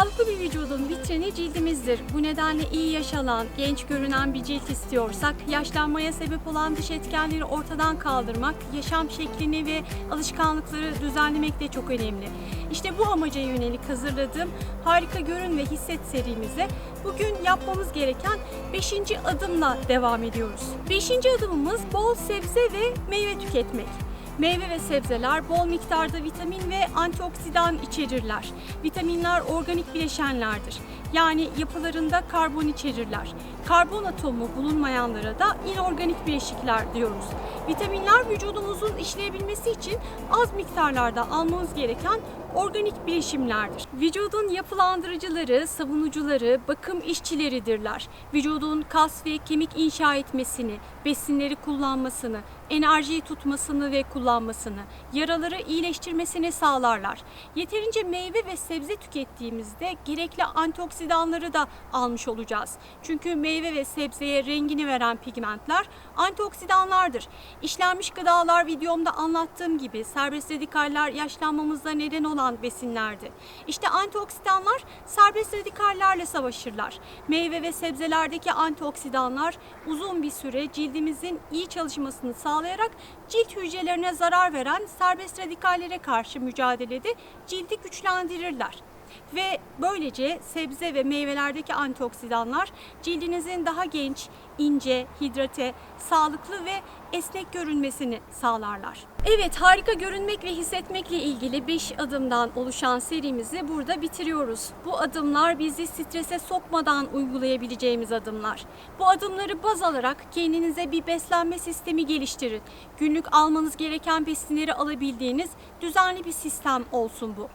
Sağlıklı bir vücudun vitrini cildimizdir. Bu nedenle iyi yaşanan, genç görünen bir cilt istiyorsak, yaşlanmaya sebep olan dış etkenleri ortadan kaldırmak, yaşam şeklini ve alışkanlıkları düzenlemek de çok önemli. İşte bu amaca yönelik hazırladığım Harika Görün ve Hisset serimize bugün yapmamız gereken 5. adımla devam ediyoruz. 5. adımımız bol sebze ve meyve tüketmek. Meyve ve sebzeler bol miktarda vitamin ve antioksidan içerirler. Vitaminler organik bileşenlerdir. Yani yapılarında karbon içerirler. Karbon atomu bulunmayanlara da inorganik bileşikler diyoruz. Vitaminler vücudumuzun işleyebilmesi için az miktarlarda almamız gereken organik bileşimlerdir. Vücudun yapılandırıcıları, savunucuları, bakım işçileridirler. Vücudun kas ve kemik inşa etmesini, besinleri kullanmasını, enerjiyi tutmasını ve kullanmasını, yaraları iyileştirmesini sağlarlar. Yeterince meyve ve sebze tükettiğimizde gerekli antioksidanları da almış olacağız. Çünkü meyve ve sebzeye rengini veren pigmentler antioksidanlardır. İşlenmiş gıdalar videomda anlattığım gibi serbest radikaller yaşlanmamıza neden olan besinlerdi. İşte antioksidanlar serbest radikallerle savaşırlar. Meyve ve sebzelerdeki antioksidanlar uzun bir süre cildimizin iyi çalışmasını sağlayarak cilt hücrelerine zarar veren serbest radikallere karşı mücadelede cildi güçlendirirler. Ve böylece sebze ve meyvelerdeki antioksidanlar cildinizin daha genç, ince, hidrate, sağlıklı ve esnek görünmesini sağlarlar. Evet, harika görünmek ve hissetmekle ilgili 5 adımdan oluşan serimizi burada bitiriyoruz. Bu adımlar bizi strese sokmadan uygulayabileceğimiz adımlar. Bu adımları baz alarak kendinize bir beslenme sistemi geliştirin. Günlük almanız gereken besinleri alabildiğiniz düzenli bir sistem olsun bu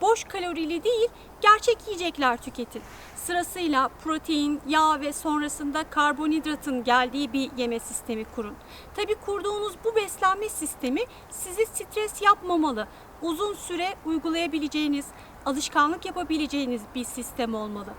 boş kalorili değil, gerçek yiyecekler tüketin. Sırasıyla protein, yağ ve sonrasında karbonhidratın geldiği bir yeme sistemi kurun. Tabi kurduğunuz bu beslenme sistemi sizi stres yapmamalı. Uzun süre uygulayabileceğiniz, alışkanlık yapabileceğiniz bir sistem olmalı.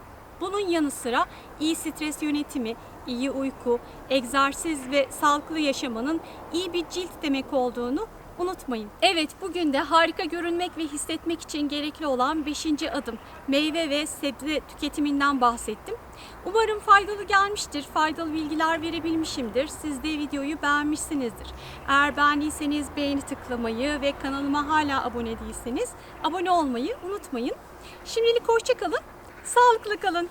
Bunun yanı sıra iyi stres yönetimi, iyi uyku, egzersiz ve sağlıklı yaşamanın iyi bir cilt demek olduğunu unutmayın. Evet bugün de harika görünmek ve hissetmek için gerekli olan 5. adım meyve ve sebze tüketiminden bahsettim. Umarım faydalı gelmiştir, faydalı bilgiler verebilmişimdir. Siz de videoyu beğenmişsinizdir. Eğer beğendiyseniz beğeni tıklamayı ve kanalıma hala abone değilseniz abone olmayı unutmayın. Şimdilik hoşçakalın, sağlıklı kalın.